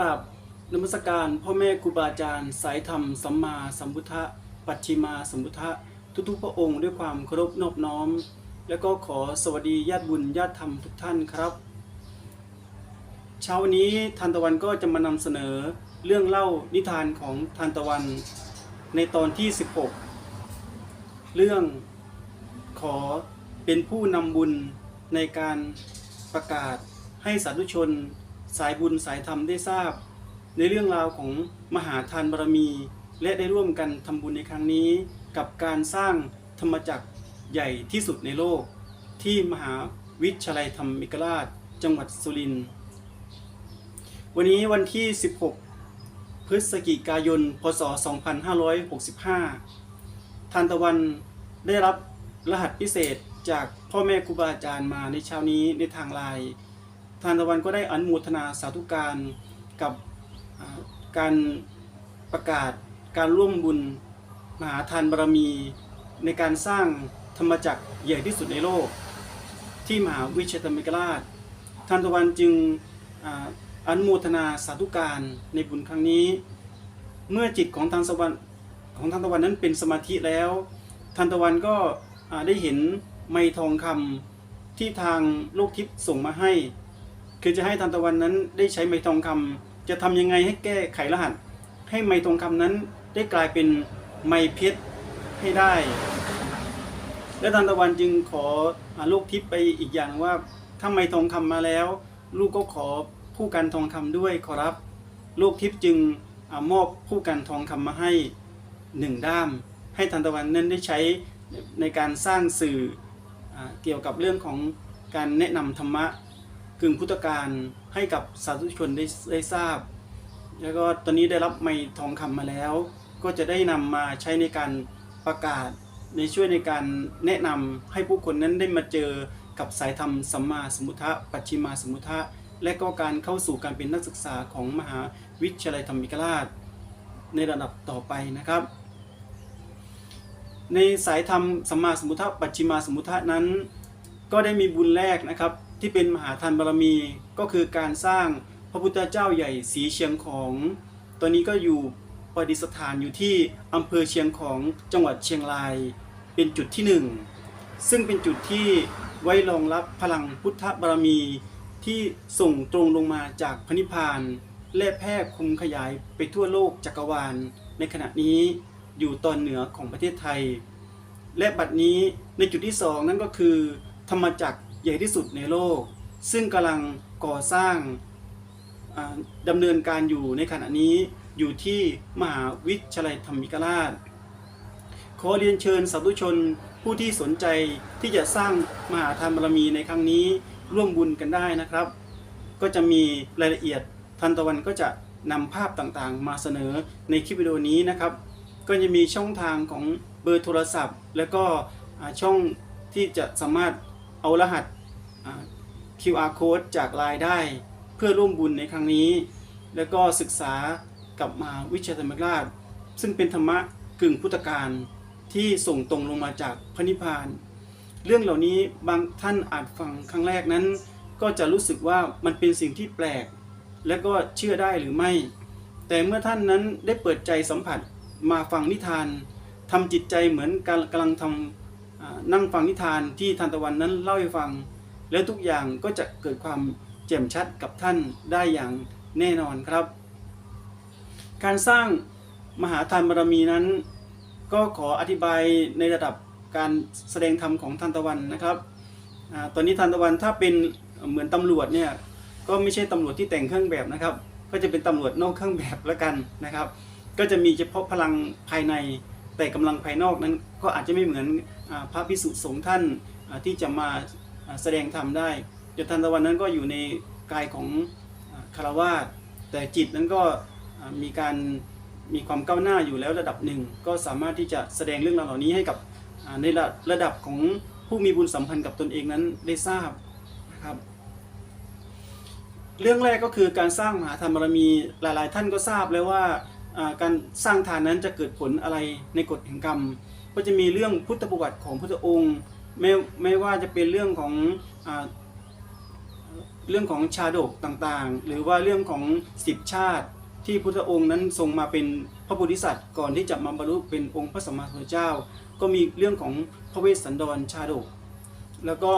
ราบนมัสการพ่อแม่ครูบาอาจารย์ สายธรรมสัมมาสัมพุทธะปัจฉิมาสัมพุทธะทุกๆพระองค์ด้วยความเคารพนอบน้อม แล้วก็ขอสวัสดีญาติบุญญาติธรรมทุกท่านครับ เช้าวันนี้ทานตะวันก็จะมานำเสนอเรื่องเล่านิทานของทานตะวัน ในตอนที่ 16 เรื่องขอเป็นผู้นำบุญในการประกาศให้สาธุชน สายบุญสายธรรมได้ทราบ ในเรื่องราวของมหาทานบารมี และได้ร่วมกันทำบุญในครั้งนี้ กับการสร้างธรรมจักรใหญ่ที่สุดในโลก ที่มหาวิทยาลัยธรรมิกราช จังหวัดสุรินทร์วันนี้วันที่ 16 พฤศจิกายน พศ 2565ทานตะวันได้รับรหัสพิเศษจากพ่อแม่ครูบาอาจารย์มาในเช้านี้ในทางไลน์ ทานตะวันก็ได้อนุโมทนาสาธุการกับการประกาศการร่วมบุญมหาทานบารมีในการสร้างธรรมจักรใหญ่ที่สุดในโลก ที่มหาวิทยาลัยธรรมิกราชทานตะวันจึงอ่าอนุโมทนาสาธุการในบุญครั้งนี้ เมื่อจิตของทานสวรรค์ของทานตะวันนั้นเป็นสมาธิแล้วทานตะวันก็ได้เห็นไม้ทองคำที่ทางโลกทิพย์ส่งมาให้ คือจะให้ทานตะวันนั้นได้ใช้ไมทองคำจะทำยังไงให้แก้ไขรหัส ให้ไมทองคำนั้นได้กลายเป็นไมเพชรให้ได้ และทานตะวันจึงขออาโลกทิพย์ไปอีกอย่างว่าถ้าไมทองคำมาแล้ว ลูกก็ขอผู้กันทองคำด้วยขอรับโลกทิพย์จึงอมอบผู้กันทองคำมาให้หนึ่งด้าม ให้ทานตะวันนั้นได้ใช้ในการสร้างสื่ออเกี่ยวกับเรื่องของการแนะนำธรรมะ กึ่งพุทธการให้กับสาธุชนได้ได้ทราบ แล้วก็ตอนนี้ได้รับไม้ทองคำมาแล้ว ก็จะได้นำมาใช้ในการประกาศในช่วยในการแนะนำให้ผู้คนนั้นได้มาเจอกับสายธรรมสัมมาสมุทะปัจฉิมาสมุทะและก็การเข้าสู่การเป็นนักศึกษาของมหาวิทยาลัยธรรมิกราช ในระดับต่อไปนะครับ ในสายธรรมสัมมาสมุทะปัจฉิมาสมมุทะนั้น ก็ได้มีบุญแรกนะครับ ที่เป็นมหาทานบารมีก็คือการสร้างพระพุทธเจ้าใหญ่สีเชียงของ ตอนนี้ก็อยู่ประดิษฐานอยู่ที่อำเภอเชียงของจังหวัดเชียงราย เป็นจุดที่หนึ่งซึ่งเป็นจุดที่ไว้รองรับพลังพุทธบารมีที่ส่งตรงลงมาจากพระนิพพานและแพร่คุมขยายไปทั่วโลกจักรวาล ในขณะนี้อยู่ตอนเหนือของประเทศไทย และบัดนี้ในจุดที่สองนั่นก็คือ ธรรมจักร ใหญ่ที่สุดในโลก ซึ่งกำลังก่อสร้างดำเนินการอยู่ในขณะนี้อยู่ที่มหาวิทยาลัยธรรมิกราช ขอเรียนเชิญสาธุชนผู้ที่สนใจที่จะสร้างมหาทานบารมีในครั้งนี้ร่วมบุญกันได้นะครับ ก็จะมีรายละเอียดทันตะวันก็จะนำภาพต่างๆ มาเสนอในคลิปวิดีโอนี้นะครับ ก็จะมีช่องทางของเบอร์โทรศัพท์ แล้วก็ช่องที่จะสามารถ เอารหัส QR code จากไลน์ได้ เพื่อร่วมบุญในครั้งนี้ แล้วก็ศึกษากับมาวิทยาธรรมราช ซึ่งเป็นธรรมะกึ่งพุทธการที่ส่งตรงลงมาจากพระนิพพาน เรื่องเหล่านี้บางท่านอาจฟังครั้งแรกนั้น ก็จะรู้สึกว่ามันเป็นสิ่งที่แปลก และก็เชื่อได้หรือไม่ แต่เมื่อท่านนั้นได้เปิดใจสัมผัสมาฟังนิทานทำจิตใจเหมือนการกำลังทำอ่า นั่งฟังนิทานที่ทานตะวันนั้นเล่าให้ฟัง แล้วทุกอย่างก็จะเกิดความแจ่มชัดกับท่านได้อย่างแน่นอนครับ การสร้างมหาทานบารมีนั้น ก็ขออธิบายในระดับการแสดงธรรมของทานตะวันนะครับอตอนนี้ทานตะวันถ้าเป็นเหมือนตำรวจเนี่ยก็ไม่ใช่ตำรวจที่แต่งเครื่องแบบนะครับ ก็จะเป็นตำรวจนอกเครื่องแบบแล้วกันนะครับ ก็จะมีเฉพาะพลังภายใน แต่กำลังภายนอกนั้นก็อาจจะไม่เหมือนพระพิสุสงฆ์ท่านที่จะมาแสดงธรรมได้เดี๋ยวทันตะวันนั้นก็อยู่ในกายของคารวาสแต่จิตนั้นก็มีการมีความก้าวหน้าอยู่แล้วระดับหนึ่ง ก็สามารถที่จะแสดงเรื่องราวเหล่านี้ให้กับในระระดับของผู้มีบุญสัมพันธ์กับตนเองนั้นได้ทราบนะครับ เรื่องแรกก็คือการสร้างมหาธรรมบารมีหลาย ๆ ท่านก็ทราบแล้วว่า การสร้างทานนั้นจะเกิดผลอะไรในกฎแห่งกรรม ก็จะมีเรื่องพุทธประวัติของพุทธองค์ไม่ไม่ว่าจะเป็นเรื่องของอเรื่องของชาดกต่างๆ หรือว่าเรื่องของสิบชาติที่พุทธองค์นั้นทรงมาเป็นพระโพธิสัตว์ก่อนที่จะมาบรรลุเป็นองค์พระสัมมาสัมพุทธเจ้า ก็มีเรื่องของพระเวสสันดรชาดก แล้วก็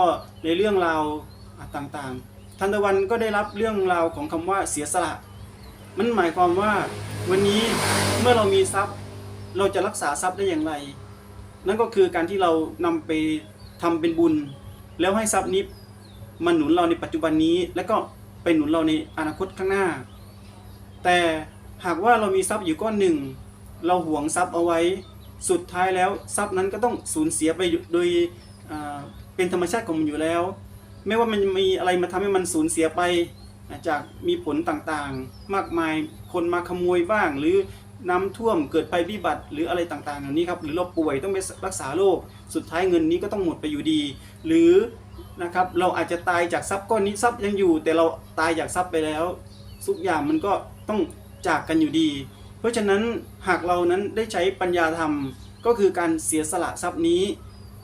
ในเรื่องราวต่างๆ ทันตะวันก็ได้รับเรื่องราวของคำว่าเสียสละ มันหมายความว่าวันนี้เมื่อเรามีทรัพย์ เราจะรักษาทรัพย์ได้อย่างไร นั่นก็คือการที่เรานำไปทำเป็นบุญ แล้วให้ทรัพย์นี้มันหนุนเราในปัจจุบันนี้ แล้วก็ไปหนุนเราในอนาคตข้างหน้า แต่หากว่าเรามีทรัพย์อยู่ก้อนหนึ่ง เราหวงทรัพย์เอาไว้ สุดท้ายแล้วทรัพย์นั้นก็ต้องสูญเสียไปโดยเป็นธรรมชาติของมันอยู่แล้ว ไม่ว่ามันมีอะไรมาทำให้มันสูญเสียไป จากมีผลต่างๆ มากมายคนมาขโมยบ้าง หรือน้ำท่วมเกิดภัยพิบัติหรืออะไรต่างๆเหล่านี้ครับหรือเราป่วยต้องไปรักษาโรคสุดท้ายเงินนี้ก็ต้องหมดไปอยู่ดี หรือนะครับเราอาจจะตายจากทรัพย์ก้อนนี้ทรัพย์ยังอยู่ แต่เราตายจากทรัพย์ไปแล้วทุกอย่างมันก็ต้องจากกันอยู่ดี เพราะฉะนั้นหากเรานั้นได้ใช้ปัญญาธรรมก็คือการเสียสละทรัพย์นี้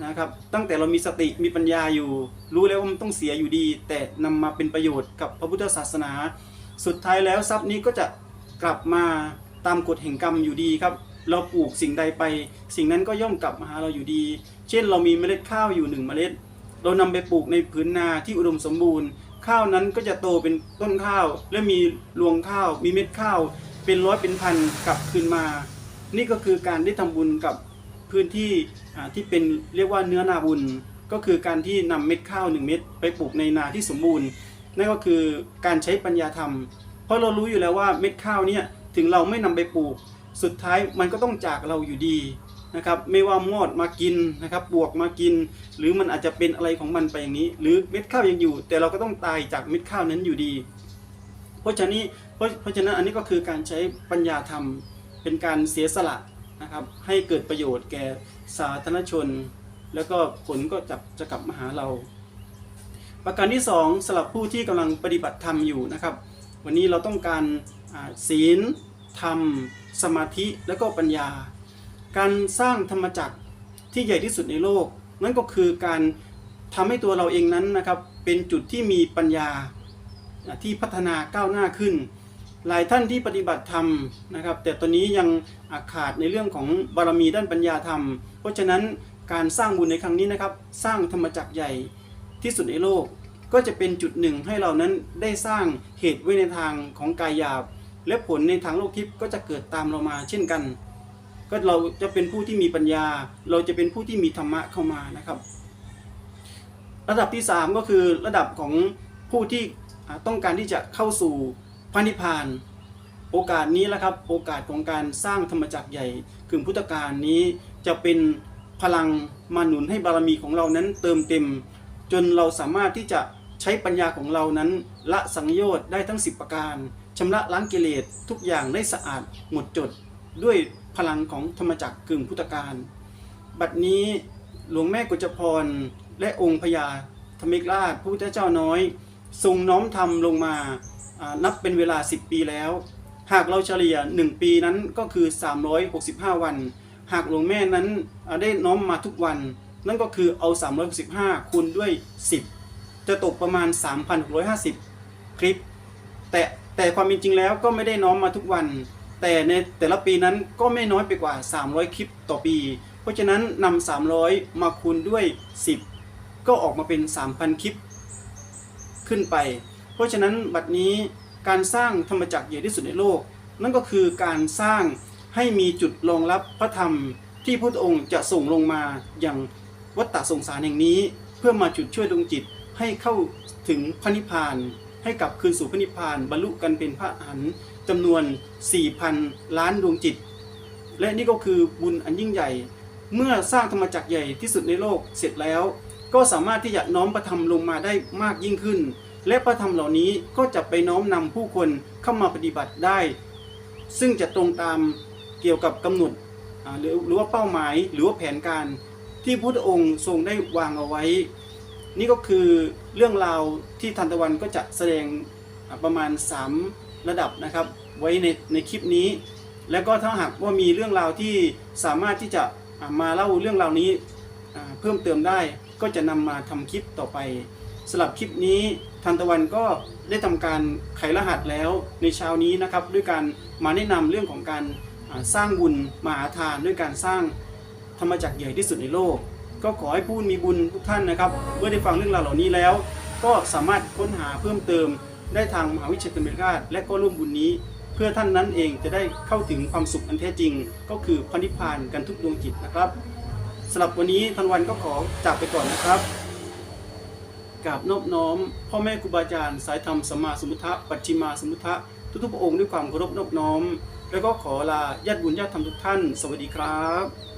นะครับตั้งแต่เรามีสติมีปัญญาอยู่ รู้แล้วว่ามันต้องเสียอยู่ดี แต่นำมาเป็นประโยชน์กับพระพุทธศาสนา สุดท้ายแล้วทรัพย์นี้ก็จะกลับมาตามกฎแห่งกรรมอยู่ดีครับ เราปลูกสิ่งใดไป สิ่งนั้นก็ย่อมกลับมาหาเราอยู่ดี เช่นเรามีเมล็ดข้าวอยู่หนึ่งเมล็ด เรานำไปปลูกในผืนนาที่อุดมสมบูรณ์ ข้าวนั้นก็จะโตเป็นต้นข้าว และมีรวงข้าว มีเม็ดข้าว เป็นร้อยเป็นพันกลับคืนมา นี่ก็คือการได้ทำบุญกับ พื้นที่ที่เป็นเรียกว่าเนื้อนาบุญ ก็คือการที่นำเม็ดข้าวหนึ่งเม็ดไปปลูกในนาที่สมบูรณ์ นั่นก็คือการใช้ปัญญาธรรม เพราะเรารู้อยู่แล้วว่าเม็ดข้าวเนี่ยถึงเราไม่นำไปปลูก สุดท้ายมันก็ต้องจากเราอยู่ดีนะครับไม่ว่ามอดมากินนะครับบวกมากิน หรือมันอาจจะเป็นอะไรของมันไปอย่างนี้ หรือเม็ดข้าวยังอยู่ แต่เราก็ต้องตายจากเม็ดข้าวนั้นอยู่ดี เพราะฉะนั้เพราะเพราะฉะนั้นอันนี้ก็คือการใช้ปัญญาธรรมเป็นการเสียสละ นะครับ ให้เกิดประโยชน์แก่สาธารณชน แล้วก็ผลก็จะจะกลับมาหาเรา ประการที่สองสำหรับผู้ที่กำลังปฏิบัติธรรมอยู่นะครับ วันนี้เราต้องการศีลธรรม สมาธิและก็ปัญญา การสร้างธรรมจักรที่ใหญ่ที่สุดในโลก นั่นก็คือการทำให้ตัวเราเองนั้นนะครับ เป็นจุดที่มีปัญญาที่พัฒนาก้าวหน้าขึ้น หลายท่านที่ปฏิบัติธรรมนะครับ แต่ตอนนี้ยังอาขาดในเรื่องของบารมีด้านปัญญาธรรม เพราะฉะนั้นการสร้างบุญในครั้งนี้นะครับ สร้างธรรมจักรใหญ่ที่สุดในโลก ก็จะเป็นจุดหนึ่งให้เรานั้นได้สร้างเหตุไว้ในทางของกายหยาบ และผลในทางโลกทิพย์ก็จะเกิดตามเรามาเช่นกัน ก็เราจะเป็นผู้ที่มีปัญญา เราจะเป็นผู้ที่มีธรรมะเข้ามานะครับ ระดับที่ 3 ก็คือระดับของผู้ที่ต้องการที่จะเข้าสู่ พระนิพพาน โอกาสนี้แหละครับ โอกาสของการสร้างธรรมจักรใหญ่กึ่งพุทธการนี้จะเป็นพลังมาหนุนให้บารมีของเรานั้นเติมเต็ม จนเราสามารถที่จะใช้ปัญญาของเรานั้น ละสังโยชน์ได้ทั้ง 10 ประการชำระล้างกิเลสทุกอย่างได้สะอาดหมดจดด้วยพลังของธรรมจักรกึ่งพุทธการบัดนี้หลวงแม่กุจพรและองค์พญาธรรมิกราชพระพุทธเจ้าน้อย ทรงน้อมทำลงมา นับเป็นเวลา 10 ปีแล้ว หากเราเฉลี่ย 1 ปีนั้นก็คือ 365 วัน หากหลวงแม่นั้นได้น้อมมาทุกวัน นั่นก็คือเอา 365 คูณด้วย 10 จะตกประมาณ 3,650 คลิป แต่แต่ความเป็นจริงแล้วก็ไม่ได้น้อมมาทุกวัน แต่ในแต่ละปีนั้นก็ไม่น้อยไปกว่า 300 คลิปต่อปี เพราะฉะนั้นนำ300 มาคูณด้วย 10 ก็ออกมาเป็น 3,000 คลิปขึ้นไป เพราะฉะนั้นบัดนี้การสร้างธรรมจักรใหญ่ที่สุดในโลก นั่นก็คือการสร้างให้มีจุดรองรับพระธรรมที่พระองค์จะส่งลงมาอย่างวัฏฏะสงสารแห่งนี้ เพื่อมาจุดช่วยดวงจิตให้เข้าถึงพระนิพพาน ให้กลับคืนสู่พระนิพพานบรรลุกันเป็นพระอรหันต์จำนวน 4,000 ล้านดวงจิต และนี่ก็คือบุญอันยิ่งใหญ่ เมื่อสร้างธรรมจักรใหญ่ที่สุดในโลกเสร็จแล้ว ก็สามารถที่จะน้อมประธรรมลงมาได้มากยิ่งขึ้น และประธรรมเหล่านี้ก็จะไปน้อมนำผู้คนเข้ามาปฏิบัติได้ ซึ่งจะตรงตามเกี่ยวกับกำหนดหรือว่าเป้าหมายหรือว่าแผนการที่พุทธองค์ทรงได้วางเอาไว้ นี่ก็คือเรื่องราวที่ทันตะวันก็จะแสดงประมาณ 3 ระดับนะครับ ไว้ในในคลิปนี้ แล้วก็ถ้าหากว่ามีเรื่องราวที่สามารถที่จะมาเล่าเรื่องราวนี้เพิ่มเติมได้ก็จะนำมาทำคลิปต่อไป สำหรับคลิปนี้ทันตะวันก็ได้ทำการไขรหัสแล้วในเช้านี้นะครับ ด้วยการมาแนะนำเรื่องของการสร้างบุญมหาทาน ด้วยการสร้างธรรมจักรใหญ่ที่สุดในโลก ก็ขอให้ผู้มีบุญทุกท่านนะครับ เมื่อได้ฟังเรื่องราวเหล่านี้แล้ว ก็สามารถค้นหาเพิ่มเติม ได้ทางมหาวิทยาลัยธรรมราชและก็ร่วมบุญนี้ เพื่อท่านนั้นเองจะได้เข้าถึงความสุขอันแท้จริง ก็คือพระนิพพานกันทุกดวงจิตนะครับสำหรับวันนี้ทันวันก็ขอจากไปก่อนนะครับ กราบนอบน้อม พ่อแม่ครูบาอาจารย์สายธรรมสัมมาสมุทธะปัจฉิมาสมุทธะทุกๆพระองค์ด้วยความเคารพนอบน้อม แล้วก็ขอลาญาติบุญญาติธรรมทุกท่าน สวัสดีครับ